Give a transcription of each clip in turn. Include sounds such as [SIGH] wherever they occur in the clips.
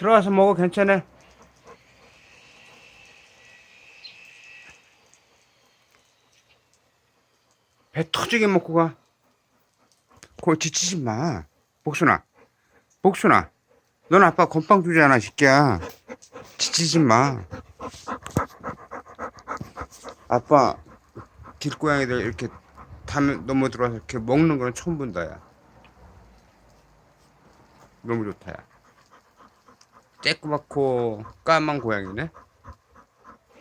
들어가서 먹어 괜찮아. 배 터지게 먹고 가. 그거 지치지 마. 복순아. 복순아. 넌 아빠 건빵 주잖아, 새끼야. 지치지 마. 아빠, 길고양이들 이렇게 담 넘어 들어와서 이렇게 먹는 거는 처음 본다, 야. 너무 좋다, 야. 쬐끄맣고 까만 고양이네?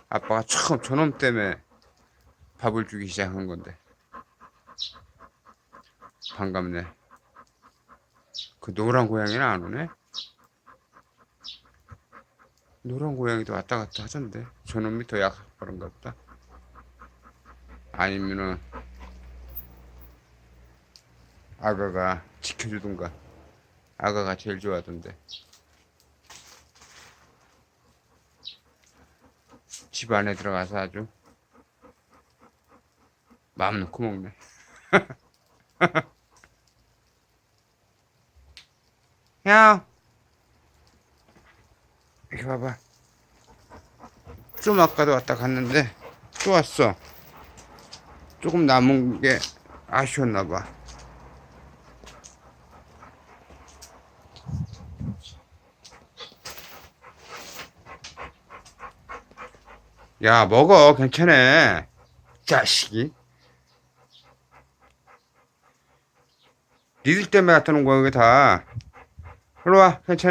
아빠가 처음 저놈 때문에 밥을 주기 시작한 건데. 반갑네. 그 노란 고양이는 안 오네? 노란 고양이도 왔다 갔다 하던데. 저놈이 더 약해서 그런가 보다. 아니면은, 아가가 지켜주던가. 아가가 제일 좋아하던데. 집 안에 들어가서 아주 마음 놓고 먹네. [LAUGHS] 야, 이렇게 봐봐. 좀 아까도 왔다 갔는데 또 왔어. 조금 남은 게 아쉬웠나 봐. 야, 먹어. 괜찮아. 자식이. 니들 때문에 갖다 놓은 거야, 이게 다. 일로 와. 괜찮아.